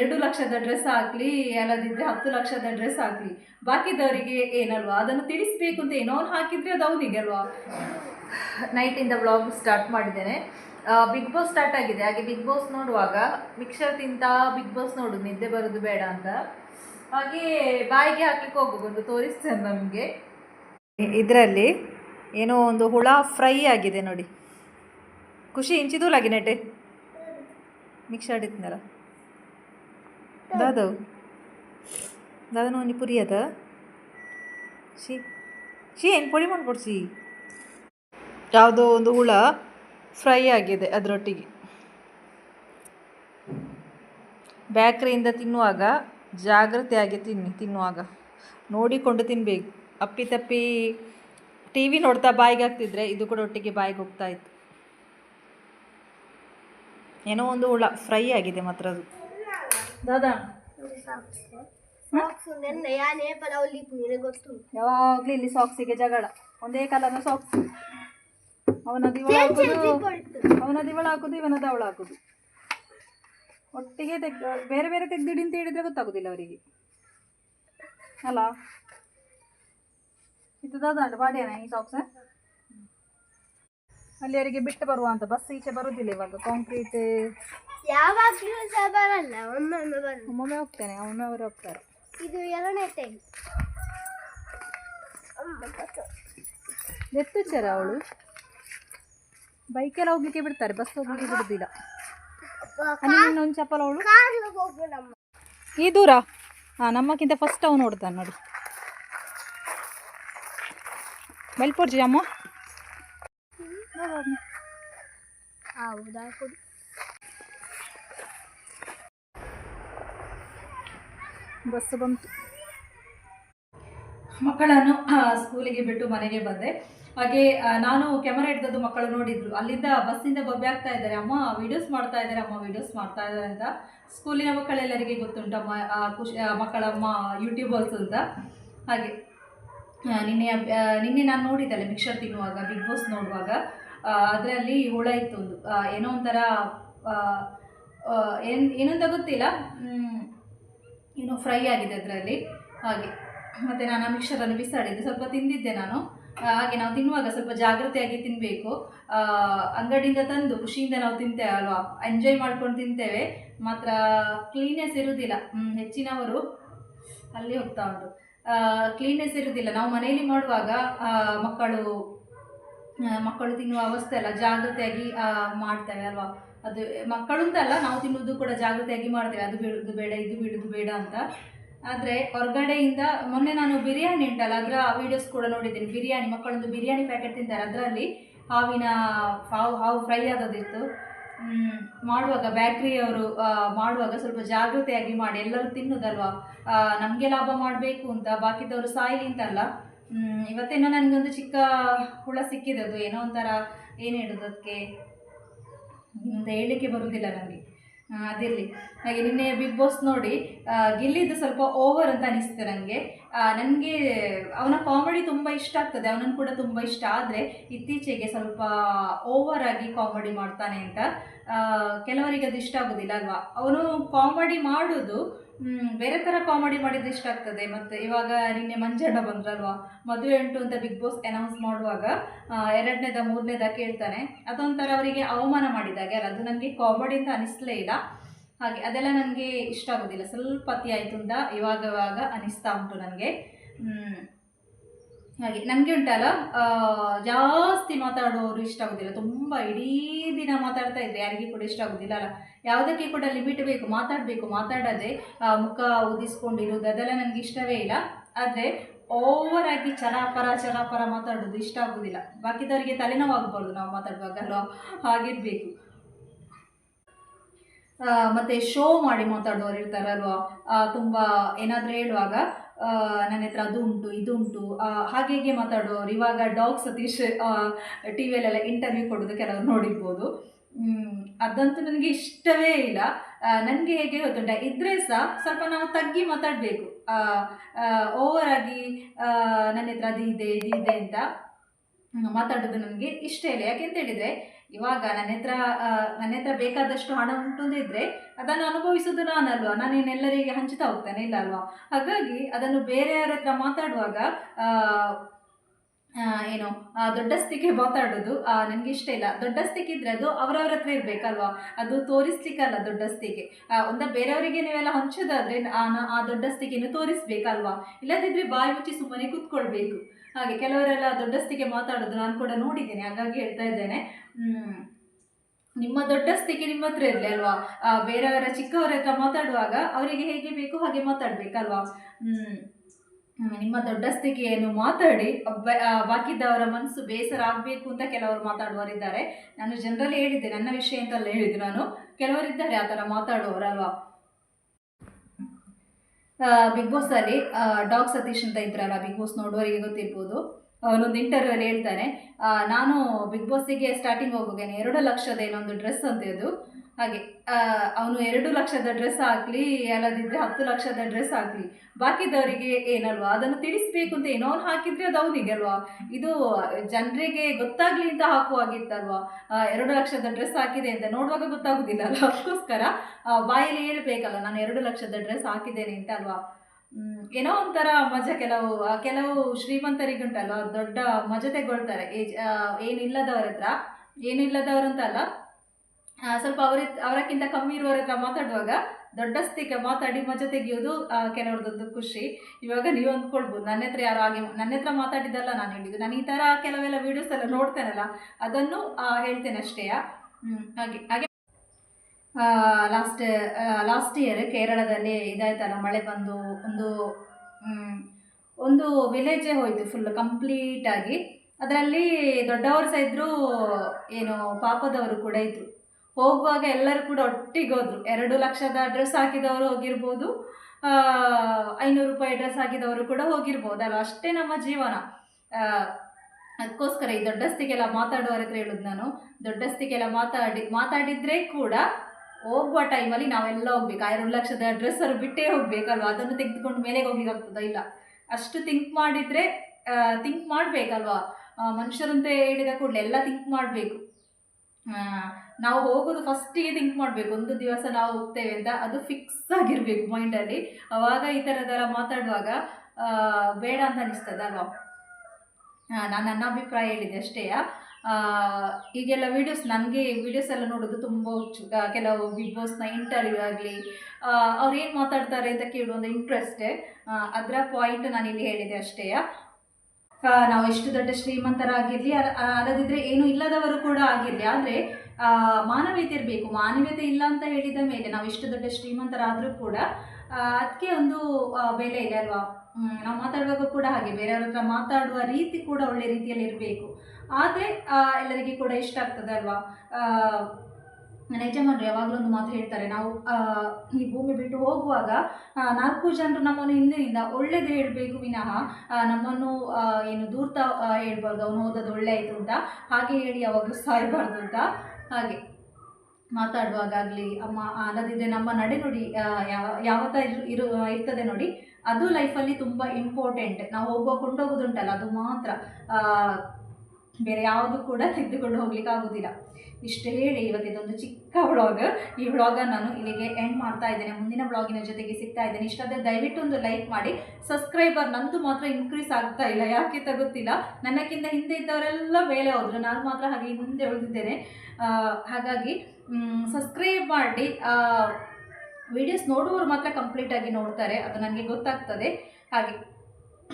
ಎರಡು ಲಕ್ಷದ ಡ್ರೆಸ್ ಆಗಲಿ ಅಲ್ಲದಿದ್ದರೆ ಹತ್ತು ಲಕ್ಷದ ಡ್ರೆಸ್ ಆಗಲಿ ಬಾಕಿದವರಿಗೆ ಏನಲ್ವಾ? ಅದನ್ನು ತಿಳಿಸ್ಬೇಕು ಅಂತ ಏನೋ ಅವ್ನು ಹಾಕಿದ್ರೆ ಅದು ಅವನಿಗೆ ಅಲ್ವಾ ನೈಟಿಂದ ವ್ಲಾಗ್ ಸ್ಟಾರ್ಟ್ ಮಾಡಿದ್ದೇನೆ. ಬಿಗ್ ಬಾಸ್ ಸ್ಟಾರ್ಟ್ ಆಗಿದೆ. ಹಾಗೆ ಬಿಗ್ ಬಾಸ್ ನೋಡುವಾಗ ಮಿಕ್ಸರ್ ತಿಂತ ಬಿಗ್ ಬಾಸ್ ನೋಡು, ನಿದ್ದೆ ಬರೋದು ಬೇಡ ಅಂತ. ಹಾಗೆ ಬಾಯಿಗೆ ಹಾಕ್ಲಿಕ್ಕೆ ಹೋಗ್ಬೇಕು ಒಂದು ತೋರಿಸ್ತೇನೆ ನಮಗೆ. ಇದರಲ್ಲಿ ಏನೋ ಒಂದು ಹುಳ ಫ್ರೈ ಆಗಿದೆ ನೋಡಿ. ಖುಷಿ, ಇಂಚಿದೂಲಾಗಿ ನೆಟೆ ಮಿಕ್ಸರ್ ಇದ್ನಲ್ಲ ದಾದವ್ ದಾದನ ಒಂದು ಪುರಿ ಅದ ಶಿ ಶಿ ಏನು ಪುಡಿ ಮಾಡ್ಕೊಡ್ಸಿ ಯಾವುದೋ ಒಂದು ಹುಳ ಫ್ರೈ ಆಗಿದೆ ಅದರೊಟ್ಟಿಗೆ. ಬೇಕ್ರಿಯಿಂದ ತಿನ್ನುವಾಗ ಜಾಗ್ರತೆಯಾಗಿ ತಿನ್ನಿ, ತಿನ್ನುವಾಗ. ನೋಡಿಕೊಂಡು ತಿನ್ನಬೇಕು ಅಪ್ಪಿತಪ್ಪಿ ಟಿ ವಿ ನೋಡ್ತಾ ಬಾಯಿಗೆ ಹಾಕ್ತಿದ್ರೆ ಇದು ಕೂಡ ಒಟ್ಟಿಗೆ ಬಾಯಿಗೆ ಹೋಗ್ತಾ ಇತ್ತು. ಏನೋ ಒಂದು ಹುಳ ಫ್ರೈ ಆಗಿದೆ ಮಾತ್ರ ಅದು. ದಾದಾ. ಯಾನೇ ಅವಲ್ಲಿ ನಿನಗೆ ಗೊತ್ತು? ಯಾವಾಗಲೂ ಇಲ್ಲಿ ಸಾಕ್ಸಿಗೆ ಜಗಳ. ಒಂದೇ ಕಲರ್ನ ಸಾಕ್ಸ್ ಅವನದು ಇವಳು ಹಾಕುದು ಅವನದು ಇವಳ ಹಾಕುದು ಇವನದು ಅವಳು ಹಾಕುದು ಒಟ್ಟಿಗೆ ತೆಗ್ ಬೇರೆ ಬೇರೆ ತೆಗ್ದಿಡಿ ಅಂತ ಹೇಳಿದ್ರೆ ಗೊತ್ತಾಗುದಿಲ್ಲ ಅವರಿಗೆ. ಅಲ್ಲ ಇದು ದಾದಾ ಬಾಡಿಯಾನ ಈ ಸಾಕ್ಸ್ ಅಲ್ಲಿ ಅವರಿಗೆ ಬಿಟ್ಟು ಬರುವ ಅಂತ ಬಸ್ ಈಚೆ ಬರುವುದಿಲ್ಲ ಇವಾಗ. ಕಾಂಕ್ರೀಟ್ ಯಾವಾಗಲೂ ಸಹ ಬರಲ್ಲ ಒಮ್ಮೊಮ್ಮೆ ಬರಲ್ಲ ಒಮ್ಮೊಮ್ಮೆ ಹೋಗ್ತೇನೆ ಒಮ್ಮೆ ಅವರು ಹೋಗ್ತಾರೆ. ಇದು ಎರಡನೇ ಟೈಮ್ ಚರ ಅವಳು. ಬೈಕೆಲ್ಲ ಹೋಗ್ಲಿಕ್ಕೆ ಬಿಡ್ತಾರೆ ಬಸ್ ಹೋಗ್ಲಿಕ್ಕೆ ಬಿಡುದಿಲ್ಲ. ಇನ್ನೊಂದು ಚಪ್ಪಲ ಅವಳು. ಈ ದೂರ? ಹಾಂ ನಮ್ಮಕ್ಕಿಂತ ಫಸ್ಟ್ ಅವ್ನು ನೋಡ್ತಾನೆ ನೋಡಿ. ಬೆಲ್ಪೋರ್ಜಿ ಅಮ್ಮ? ಹೌದಾ? ಕೊಡಿ. ಬಸ್ ಬಂತು. ಮಕ್ಕಳನ್ನು ಸ್ಕೂಲಿಗೆ ಬಿಟ್ಟು ಮನೆಗೆ ಬಂದೆ. ಹಾಗೆ ನಾನು ಕ್ಯಾಮರಾ ಹಿಡ್ದದ್ದು ಮಕ್ಕಳು ನೋಡಿದ್ರು. ಅಲ್ಲಿಂದ ಬಸ್ಸಿಂದ ಬೊಬ್ಬೆ ಆಗ್ತಾ ಇದ್ದಾರೆ. ಅಮ್ಮ, ವಿಡಿಯೋಸ್ ಮಾಡ್ತಾ ಇದ್ದಾರೆ. ಅಮ್ಮ, ವಿಡಿಯೋಸ್ ಮಾಡ್ತಾ ಇದ್ದಾರೆ ಅಂತ. ಸ್ಕೂಲಿನ ಮಕ್ಕಳೆಲ್ಲರಿಗೆ ಗೊತ್ತುಂಟಮ್ಮ ಖುಷಿ ಮಕ್ಕಳಮ್ಮ ಯೂಟ್ಯೂಬರ್ಸ್ ಅಂತ. ಹಾಗೆ ನಿನ್ನೆ ನಿನ್ನೆ ನಾನು ನೋಡಿದ್ದಲ್ಲ ಮಿಕ್ಸರ್ ತಿನ್ನುವಾಗ, ಬಿಗ್ ಬಾಸ್ ನೋಡುವಾಗ. ಅದರಲ್ಲಿ ಹುಳ ಇತ್ತು ಒಂದು. ಏನೋ ಒಂಥರ ಏನು, ಏನಂತ ಗೊತ್ತಿಲ್ಲ. ಏನೋ ಫ್ರೈ ಆಗಿದೆ ಅದರಲ್ಲಿ. ಹಾಗೆ. ಮತ್ತು ನಾನು ಆ ಮಿಕ್ಸರನ್ನು ಬಿಸಾಡಿದ್ದೆ. ಸ್ವಲ್ಪ ತಿಂದಿದ್ದೆ ನಾನು. ಹಾಗೆ ನಾವು ತಿನ್ನುವಾಗ ಸ್ವಲ್ಪ ಜಾಗ್ರತೆಯಾಗಿ ತಿನ್ನಬೇಕು ಅಂಗಡಿಯಿಂದ ತಂದು ಖುಷಿಯಿಂದ ನಾವು ತಿಂತೇವೆ ಅಲ್ವಾ? ಎಂಜಾಯ್ ಮಾಡ್ಕೊಂಡು ತಿಂತೇವೆ. ಮಾತ್ರ ಕ್ಲೀನೆಸ್ ಇರುವುದಿಲ್ಲ ಹೆಚ್ಚಿನವರು ಅಲ್ಲಿ ಹೋಗ್ತಾ ಉಂಟು. ಕ್ಲೀನೆಸ್ ಇರುವುದಿಲ್ಲ ನಾವು ಮನೆಯಲ್ಲಿ ಮಾಡುವಾಗ ಮಕ್ಕಳು ಮಕ್ಕಳು ತಿನ್ನುವ ಅವಸ್ಥೆ ಅಲ್ಲ ಜಾಗ್ರತೆಯಾಗಿ ಮಾಡ್ತೇವೆ ಅಲ್ವಾ? ಅದು ಮಕ್ಕಳು ಅಂತಲ್ಲ ನಾವು ತಿನ್ನುವುದು ಕೂಡ ಜಾಗ್ರತೆಯಾಗಿ ಮಾಡ್ತೇವೆ. ಅದು ಬಿಡೋದು ಬೇಡ, ಇದು ಬಿಡೋದು ಬೇಡ ಅಂತ. ಆದರೆ, ಹೊರಗಡೆಯಿಂದ, ಮೊನ್ನೆ ನಾನು ಬಿರಿಯಾನಿ ಉಂಟಲ್ಲ, ಅದರ ವೀಡಿಯೋಸ್ ಕೂಡ ನೋಡಿದ್ದೀನಿ. ಬಿರಿಯಾನಿ ಮಕ್ಕಳೊಂದು ಬಿರಿಯಾನಿ ಪ್ಯಾಕೆಟ್ ತಿಂತಾರೆ. ಅದರಲ್ಲಿ ಹಾವಿನ, ಹಾವು ಹಾವು ಫ್ರೈ ಆಗೋದಿತ್ತು ಮಾಡುವಾಗ ಬ್ಯಾಟ್ರಿಯವರು ಮಾಡುವಾಗ ಸ್ವಲ್ಪ ಜಾಗ್ರತೆಯಾಗಿ ಮಾಡಿ, ಎಲ್ಲರೂ ತಿನ್ನೋದಲ್ವಾ? ನಮಗೆ ಲಾಭ ಮಾಡಬೇಕು ಅಂತ, ಬಾಕಿದವರು ಸಾಯಿಲಿ ಅಂತಲ್ಲ ಇವತ್ತೇನೋ ನನಗೊಂದು ಚಿಕ್ಕ ಹುಳ ಸಿಕ್ಕಿದೆ ಅದು ಏನೋ ಒಂಥರ ಏನು ಹೇಳೋದು ಅದಕ್ಕೆ ಅಂತ ಹೇಳಲಿಕ್ಕೆ ಬರುವುದಿಲ್ಲ ನನಗೆ ಅದಿರಲಿ. ಹಾಗೆ ನಿನ್ನೆ ಬಿಗ್ ಬಾಸ್ ನೋಡಿ ಗಿಲ್ಲಿದ್ದು ಸ್ವಲ್ಪ ಓವರ್ ಅಂತ ಅನಿಸ್ತು ನನಗೆ ನನಗೆ ಅವನ ಕಾಮಿಡಿ ತುಂಬ ಇಷ್ಟ ಆಗ್ತದೆ. ಅವನನ್ನು ಕೂಡ ತುಂಬ ಇಷ್ಟ ಆದರೆ ಇತ್ತೀಚೆಗೆ ಸ್ವಲ್ಪ ಓವರ್ ಆಗಿ ಕಾಮಿಡಿ ಮಾಡ್ತಾನೆ ಅಂತ. ಕೆಲವರಿಗೆ ಅದು ಇಷ್ಟ ಆಗೋದಿಲ್ಲ ಅಲ್ವಾ? ಅವನು ಕಾಮಿಡಿ ಮಾಡೋದು ಬೇರೆ ಥರ ಕಾಮಿಡಿ ಮಾಡಿದ್ರೆ ಇಷ್ಟ ಆಗ್ತದೆ. ಮತ್ತು ಇವಾಗ ನಿನ್ನೆ ಮಂಜಣ್ಣ ಬಂದ್ರಲ್ವಾ? ಮದುವೆ ಉಂಟು ಅಂತ ಬಿಗ್ ಬಾಸ್ ಅನೌನ್ಸ್ ಮಾಡುವಾಗ ಎರಡನೇದ ಮೂರನೇದ ಕೇಳ್ತಾನೆ. ಅದೊಂಥರ ಅವರಿಗೆ ಅವಮಾನ ಮಾಡಿದಾಗೆ ಅಲ್ಲ? ಅದು ನನಗೆ ಕಾಮಿಡಿ ಅಂತ ಅನಿಸ್ಲೇ ಇಲ್ಲ. ಹಾಗೆ ಅದೆಲ್ಲ ನನಗೆ ಇಷ್ಟ ಆಗೋದಿಲ್ಲ. ಸ್ವಲ್ಪ ಅತಿ ಆಯಿತು ಅಂತ ಇವಾಗ ಇವಾಗ ಅನಿಸ್ತಾ ಉಂಟು ನನಗೆ ಹಾಗೆ ನನಗೆ ಉಂಟಲ್ಲ ಜಾಸ್ತಿ ಮಾತಾಡೋರು ಇಷ್ಟ ಆಗೋದಿಲ್ಲ. ತುಂಬ ಇಡೀ ದಿನ ಮಾತಾಡ್ತಾ ಇದ್ದೆ ಯಾರಿಗೂ ಕೂಡ ಇಷ್ಟ ಆಗೋದಿಲ್ಲ ಅಲ್ಲ. ಯಾವುದಕ್ಕೆ ಕೂಡ ಲಿಮಿಟ್ ಬೇಕು ಮಾತಾಡಬೇಕು, ಮಾತಾಡದೆ ಮುಖ ಉದಿಸ್ಕೊಂಡಿರೋದು ಅದೆಲ್ಲ ನನಗೆ ಇಷ್ಟವೇ ಇಲ್ಲ. ಆದರೆ ಓವರ್ ಆಗಿ ಚರಾಪರ ಚರಾಪರ ಮಾತಾಡೋದು ಇಷ್ಟ ಆಗೋದಿಲ್ಲ. ಬಾಕಿದವರಿಗೆ ತಲೆನೋವು ಆಗ್ಬಾರ್ದು ನಾವು ಮಾತಾಡುವಾಗ ಅಲ್ವಾ? ಹಾಗಿರಬೇಕು. ಮತ್ತು ಶೋ ಮಾಡಿ ಮಾತಾಡೋರು ಇರ್ತಾರಲ್ವ? ತುಂಬ ಏನಾದರೂ ಹೇಳುವಾಗ ನನ್ನ ಹತ್ರ ಅದು ಉಂಟು ಇದು ಉಂಟು. ಹಾಗೆ ಹೀಗೆ ಮಾತಾಡೋರು ಇವಾಗ ಡಾಗ್ ಸತೀಶ್ ಟಿ ವಿಯಲ್ಲೆಲ್ಲ ಇಂಟರ್ವ್ಯೂ ಕೊಡೋದು ಕೆಲವರು ನೋಡಿರ್ಬೋದು. ಅದಂತೂ ನನಗೆ ಇಷ್ಟವೇ ಇಲ್ಲ. ನನಗೆ ಹೇಗೆ ಗೊತ್ತುಂಟ ಇದ್ರೆ ಸಹ ಸ್ವಲ್ಪ ನಾವು ತಗ್ಗಿ ಮಾತಾಡಬೇಕು. ಓವರ್ ಆಗಿ ಆ, ನನ್ನ ಹತ್ರ ಅದು ಇದೆ ಇದು ಇದೆ ಅಂತ. ಮಾತಾಡೋದು ನನಗೆ ಇಷ್ಟ ಇಲ್ಲ. ಯಾಕೆಂತ ಹೇಳಿದರೆ, ಇವಾಗ ನನ್ನ ಹತ್ರ ನನ್ನ ಹತ್ರ ಬೇಕಾದಷ್ಟು ಹಣ ಉಂಟು ಅಂತ ಇದ್ರೆ ಅದನ್ನು ಅನುಭವಿಸೋದು ನಾನಲ್ವಾ? ನಾನೇನು ಎಲ್ಲರಿಗೆ ಹಂಚುತ್ತಾ ಹೋಗ್ತೇನೆ, ಇಲ್ಲ ಅಲ್ವಾ? ಹಾಗಾಗಿ ಅದನ್ನು ಬೇರೆಯವರ ಹತ್ರ ಮಾತಾಡುವಾಗ ಏನು ದೊಡ್ಡಸ್ತಿಕೆ ಮಾತಾಡೋದು ನನಗೆ ಇಷ್ಟ ಇಲ್ಲ. ದೊಡ್ಡಸ್ತಿಕೆ ಇದ್ರೆ ಅದು ಅವರವ್ರ ಹತ್ರ ಇರಬೇಕಲ್ವಾ? ಅದು ತೋರಿಸ್ಲಿಕ್ಕಲ್ಲ ದೊಡ್ಡಸ್ತಿಕೆ ಒಂದ ಬೇರೆಯವರಿಗೆ ನೀವೆಲ್ಲ ಹಂಚೋದಾದ್ರೆ, ಆ, ನ- ಆ ದೊಡ್ಡಸ್ತಿಕೆಯನ್ನು ತೋರಿಸ್ಬೇಕಲ್ವಾ? ಇಲ್ಲದಿದ್ರೆ ಬಾಯಿ ಮುಚ್ಚಿ ಸುಮ್ಮನೆ ಕೂತ್ಕೊಳ್ಬೇಕು. ಹಾಗೆ ಕೆಲವರೆಲ್ಲ ದೊಡ್ಡಸ್ತಿಗೆ ಮಾತಾಡೋದು ನಾನು ಕೂಡ ನೋಡಿದ್ದೇನೆ, ಹಾಗಾಗಿ ಹೇಳ್ತಾ ಇದ್ದೇನೆ. ನಿಮ್ಮ ದೊಡ್ಡಸ್ತಿಗೆ ನಿಮ್ಮ ಹತ್ರ ಇರಲಿ ಅಲ್ವಾ? ಬೇರೆಯವರ ಚಿಕ್ಕವರ ಹತ್ರ ಮಾತಾಡುವಾಗ ಅವರಿಗೆ ಹೇಗೆ ಬೇಕು ಹಾಗೆ ಮಾತಾಡ್ಬೇಕಲ್ವಾ? ನಿಮ್ಮ ನಿಮ್ಮ ಏನು ಮಾತಾಡಿ ಬಾಕಿದ್ದವರ ಮನಸ್ಸು ಬೇಸರ ಆಗಬೇಕು ಅಂತ ಕೆಲವರು ಮಾತಾಡುವವರಿದ್ದಾರೆ. ನಾನು ಜನರಲ್ಲಿ ಹೇಳಿದ್ದೆ, ನನ್ನ ವಿಷಯ ಅಂತಲ್ಲ ಹೇಳಿದ್ದು ನಾನು. ಕೆಲವರಿದ್ದಾರೆ ಆ ಥರ ಮಾತಾಡುವವರಲ್ವಾ? ಬಿಗ್ ಅಲ್ಲಿ ಡಾಗ್ ಸತೀಶ್ ಅಂತ ಇದ್ರಲ್ಲ ಬಿಗ್ ಬಾಸ್ ನೋಡುವವರಿಗೆ ಗೊತ್ತಿರ್ಬೋದು. ಅವನೊಂದು ಇಂಟರ್ವ್ಯೂ ಅಲ್ಲಿ ಹೇಳ್ತಾನೆ ನಾನು ಬಿಗ್ ಬಾಸಿಗೆ ಸ್ಟಾರ್ಟಿಂಗ್ ಹೋಗೋಗೇನೆ ಎರಡು ಲಕ್ಷದ ಏನೋ ಒಂದು ಡ್ರೆಸ್ ಅಂತ ಇದು ಹಾಗೆ ಅವನು ಎರಡು ಲಕ್ಷದ ಡ್ರೆಸ್ ಹಾಕ್ಲಿ ಅಲ್ಲದಿದ್ದರೆ ಹತ್ತು ಲಕ್ಷದ ಡ್ರೆಸ್ ಹಾಕ್ಲಿ. ಬಾಕಿದವರಿಗೆ ಏನಲ್ವಾ? ಅದನ್ನು ತಿಳಿಸ್ಬೇಕು ಅಂತ ಏನೋ ಅವ್ನು ಹಾಕಿದ್ರೆ ಅದು ಅವನಿಗೆ ಅಲ್ವಾ? ಇದು ಜನರಿಗೆ ಗೊತ್ತಾಗ್ಲಿ ಅಂತ ಹಾಕುವಾಗಿತ್ತಲ್ವಾ ಎರಡು ಲಕ್ಷದ ಡ್ರೆಸ್ ಹಾಕಿದೆ ಅಂತ ನೋಡುವಾಗ ಗೊತ್ತಾಗುದಿಲ್ಲ ಅಲ್ವಾ? ಅದಕ್ಕೋಸ್ಕರ ಬಾಯಲ್ಲಿ ಹೇಳ್ಬೇಕಲ್ಲ ನಾನು ಎರಡು ಲಕ್ಷದ ಡ್ರೆಸ್ ಹಾಕಿದ್ದೇನೆ ಅಂತ ಅಲ್ವಾ? ಏನೋ ಒಂಥರ ಮಜಾ ಕೆಲವು ಕೆಲವು ಶ್ರೀಮಂತರಿಗುಂಟಲ್ವಾ? ದೊಡ್ಡ ಮಜಾ ತೆಗೊಳ್ತಾರೆ. ಏಜ್- ಏನಿಲ್ಲದವ್ರ ಹತ್ರ ಆ, ಸ್ವಲ್ಪ ಅವ್ರ, ಅವರಕ್ಕಿಂತ ಕಮ್ಮಿ ಇರುವವರ ಹತ್ರ ಮಾತಾಡುವಾಗ ದೊಡ್ಡಸ್ತಿಗೆ ಮಾತಾಡಿ ಮಜಾ ತೆಗೆಯೋದು ಕೆಲವ್ರದ್ದೊಂದು ಖುಷಿ. ಇವಾಗ ನೀವು ಅಂದ್ಕೊಳ್ಬೋದು, ನನ್ನ ಹತ್ರ ಯಾರು ಹಾಗೆ, ನನ್ನ ಹತ್ರ ಮಾತಾಡಿದ್ದಲ್ಲ ನಾನು ಹೇಳಿದ್ದು. ನಾನು ಈ ಥರ ಕೆಲವೆಲ್ಲ ವೀಡಿಯೋಸ್ ಎಲ್ಲ ನೋಡ್ತೇನಲ್ಲ, ಅದನ್ನು ಹೇಳ್ತೇನೆ ಅಷ್ಟೇ ಹಾಗೆ ಹಾಗೆ. ಲಾಸ್ಟ್ ಲಾಸ್ಟ್ ಇಯರ್ ಕೇರಳದಲ್ಲಿ ಇದಾಯ್ತಲ್ಲ, ಮಳೆ ಬಂದು ಒಂದು ಒಂದು ವಿಲೇಜೇ ಹೋಯಿತು ಫುಲ್ ಕಂಪ್ಲೀಟ್ ಆಗಿ. ಅದರಲ್ಲಿ ದೊಡ್ಡವರು ಸಹ ಇದ್ರು, ಏನು, ಪಾಪದವರು ಕೂಡ ಇದ್ರು. ಹೋಗುವಾಗ ಎಲ್ಲರೂ ಕೂಡ ಒಟ್ಟಿಗೆ ಹೋದ್ರು. ಎರಡು ಲಕ್ಷದ ಡ್ರೆಸ್ ಹಾಕಿದವರು ಹೋಗಿರ್ಬೋದು ಐನೂರು ರೂಪಾಯಿ ಡ್ರೆಸ್ ಹಾಕಿದವರು ಕೂಡ ಹೋಗಿರ್ಬೋದಲ್ಲ ಅಷ್ಟೇ ನಮ್ಮ ಜೀವನ. ಅದಕ್ಕೋಸ್ಕರ ಈ ದೊಡ್ಡಸ್ತಿಗೆಲ್ಲ ಮಾತಾಡುವ ಹತ್ರ ಹೇಳುದು ನಾನು. ದೊಡ್ಡಸ್ತಿಗೆಲ್ಲ ಮಾತಾಡಿ, ಮಾತಾಡಿದ್ರೆ ಕೂಡ ಹೋಗುವ ಟೈಮಲ್ಲಿ ನಾವೆಲ್ಲ ಹೋಗ್ಬೇಕು. ಆ ಎರಡು ಲಕ್ಷದ ಡ್ರೆಸ್ಸರು ಬಿಟ್ಟೇ ಹೋಗ್ಬೇಕಲ್ವಾ? ಅದನ್ನು ತೆಗೆದುಕೊಂಡು ಮೇಲೆ ಹೋಗ್ಲಿಕ್ಕೆ ಆಗ್ತದ? ಇಲ್ಲ. ಅಷ್ಟು ಥಿಂಕ್ ಮಾಡಿದರೆ ಥಿಂಕ್ ಮಾಡಬೇಕಲ್ವಾ? ಮನುಷ್ಯರಂತೆ ಹೇಳಿದ ಕೂಡಲೇ ಎಲ್ಲ ಥಿಂಕ್ ಮಾಡಬೇಕು. ನಾವು ಹೋಗೋದು ಫಸ್ಟಿಗೆ ಥಿಂಕ್ ಮಾಡಬೇಕು, ಒಂದು ದಿವಸ ನಾವು ಹೋಗ್ತೇವೆ ಅಂತ, ಅದು ಫಿಕ್ಸ್ ಆಗಿರಬೇಕು ಮೈಂಡಲ್ಲಿ ಅವಾಗ ಈ ಥರದೆಲ್ಲ ಮಾತಾಡುವಾಗ ಬೇಡ ಅಂತ ಅನಿಸ್ತದಲ್ವಾ? ನಾನು ನನ್ನ ಅಭಿಪ್ರಾಯ ಹೇಳಿದೆ ಅಷ್ಟೇ. ಈಗೆಲ್ಲ ವೀಡಿಯೋಸ್ ನನಗೆ ವೀಡಿಯೋಸ್ ಎಲ್ಲ ನೋಡೋದು ತುಂಬ ಹುಚ್ಚು. ಕೆಲವು ಬಿಗ್ ಬಾಸ್ನ ಇಂಟರ್ವ್ಯೂ ಆಗಲಿ ಅವ್ರು ಏನು ಮಾತಾಡ್ತಾರೆ ಅಂತ ಕೇಳುವ ಒಂದು ಇಂಟ್ರೆಸ್ಟೇ ಅದರ ಪಾಯಿಂಟ್ ನಾನು ಇಲ್ಲಿ ಹೇಳಿದೆ ಅಷ್ಟೇ. ನಾವು ಎಷ್ಟು ದೊಡ್ಡ ಶ್ರೀಮಂತರಾಗಿರಲಿ ಅಲ್ಲದಿದ್ದರೆ ಏನು ಇಲ್ಲದವರು ಕೂಡ ಆಗಿರಲಿ. ಆದರೆ ಮಾನವೀಯತೆ ಇರಬೇಕು. ಮಾನವೀಯತೆ ಇಲ್ಲ ಅಂತ ಹೇಳಿದ ಮೇಲೆ ನಾವು ಇಷ್ಟು ದೊಡ್ಡ ಶ್ರೀಮಂತರಾದರೂ ಕೂಡ ಅದಕ್ಕೆ ಒಂದು ಬೆಲೆ ಇದೆ ಅಲ್ವಾ? ನಾವು ಮಾತಾಡುವಾಗ ಕೂಡ ಹಾಗೆ, ಬೇರೆಯವ್ರ ಹತ್ರ ಮಾತಾಡುವ ರೀತಿ ಕೂಡ ಒಳ್ಳೆ ರೀತಿಯಲ್ಲಿ ಇರಬೇಕು. ಆದರೆ ಎಲ್ಲರಿಗೆ ಕೂಡ ಇಷ್ಟ ಆಗ್ತದೆ ಅಲ್ವಾ? ನನ್ನ ಯಜಮಾನರು ಯಾವಾಗಲೂ ಒಂದು ಮಾತು ಹೇಳ್ತಾರೆ, ನಾವು ಈ ಭೂಮಿ ಬಿಟ್ಟು ಹೋಗುವಾಗ ನಾಲ್ಕು ಜನರು ನಮ್ಮನ್ನು ಹಿಂದಿನಿಂದ ಒಳ್ಳೇದು ಹೇಳಬೇಕು ವಿನಃ ನಮ್ಮನ್ನು ಏನು ದೂರ್ತ ಹೇಳ್ಬಾರ್ದು, ಅವನು ಓದೋದು ಒಳ್ಳೆ ಆಯಿತು ಅಂತ, ಹಾಗೆ ಹೇಳಿ ಯಾವಾಗಲೂ ಸಾಯಬಾರ್ದು ಅಂತ. ಹಾಗೆ ಮಾತಾಡುವಾಗಲಿ ಅಮ್ಮ ಅಲ್ಲದಿದ್ದರೆ ನಮ್ಮ ನಡೆನುಡಿ ಯಾವತ್ತ ಯಾವ ಯಾವ ಥರ ಇರು ಇರು, ಇರ್ತದೆ ನೋಡಿ, ಅದು ಲೈಫಲ್ಲಿ ತುಂಬ ಇಂಪಾರ್ಟೆಂಟ್ ನಾವು ಹೋಗುವ ಕೊಂಡೋಗೋದುಂಟಲ್ಲ ಅದು ಮಾತ್ರ. ಬೇರೆ ಯಾವುದು ಕೂಡ ತೆಗೆದುಕೊಂಡು ಹೋಗ್ಲಿಕ್ಕೆ ಆಗೋದಿಲ್ಲ. ಇಷ್ಟು ಹೇಳಿ ಇವತ್ತಿದೊಂದು ಚಿಕ್ಕ ವ್ಲಾಗ್ ಈ ವ್ಲಾಗ ನಾನು ಇಲ್ಲಿಗೆ ಎಂಡ್ ಮಾಡ್ತಾ ಇದ್ದೇನೆ. ಮುಂದಿನ ವ್ಲಾಗಿನ ಜೊತೆಗೆ ಸಿಗ್ತಾ ಇದ್ದೇನೆ. ಇಷ್ಟಾದರೆ ದಯವಿಟ್ಟು ಒಂದು ಲೈಕ್ ಮಾಡಿ. ಸಬ್ಸ್ಕ್ರೈಬರ್ ನಂದು ಮಾತ್ರ ಇನ್ಕ್ರೀಸ್ ಆಗ್ತಾ ಇಲ್ಲ, ಯಾಕೆ ಗೊತ್ತಿಲ್ಲ ನನ್ನಕ್ಕಿಂತ ಹಿಂದೆ ಇದ್ದವರೆಲ್ಲ ಮೇಲೆ ಹೋದ್ರು. ನಾನು ಮಾತ್ರ ಹಾಗೆ ಹಿಂದೆ ಉಳಿದಿದ್ದೇನೆ. ಹಾಗಾಗಿ ಸಬ್ಸ್ಕ್ರೈಬ್ ಮಾಡಿ. ವಿಡಿಯೋಸ್ ನೋಡುವವರು ಮಾತ್ರ ಕಂಪ್ಲೀಟಾಗಿ ನೋಡ್ತಾರೆ. ಅದು ನನಗೆ ಗೊತ್ತಾಗ್ತದೆ. ಹಾಗೆ.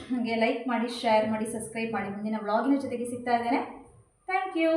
ಹಾಗೆ ಲೈಕ್ ಮಾಡಿ ಶೇರ್ ಮಾಡಿ ಸಬ್ಸ್ಕ್ರೈಬ್ ಮಾಡಿ. ಮುಂದಿನ ವ್ಲಾಗಿನ ಜೊತೆಗೆ ಸಿಗ್ತಾ ಇದ್ದೇನೆ. Thank you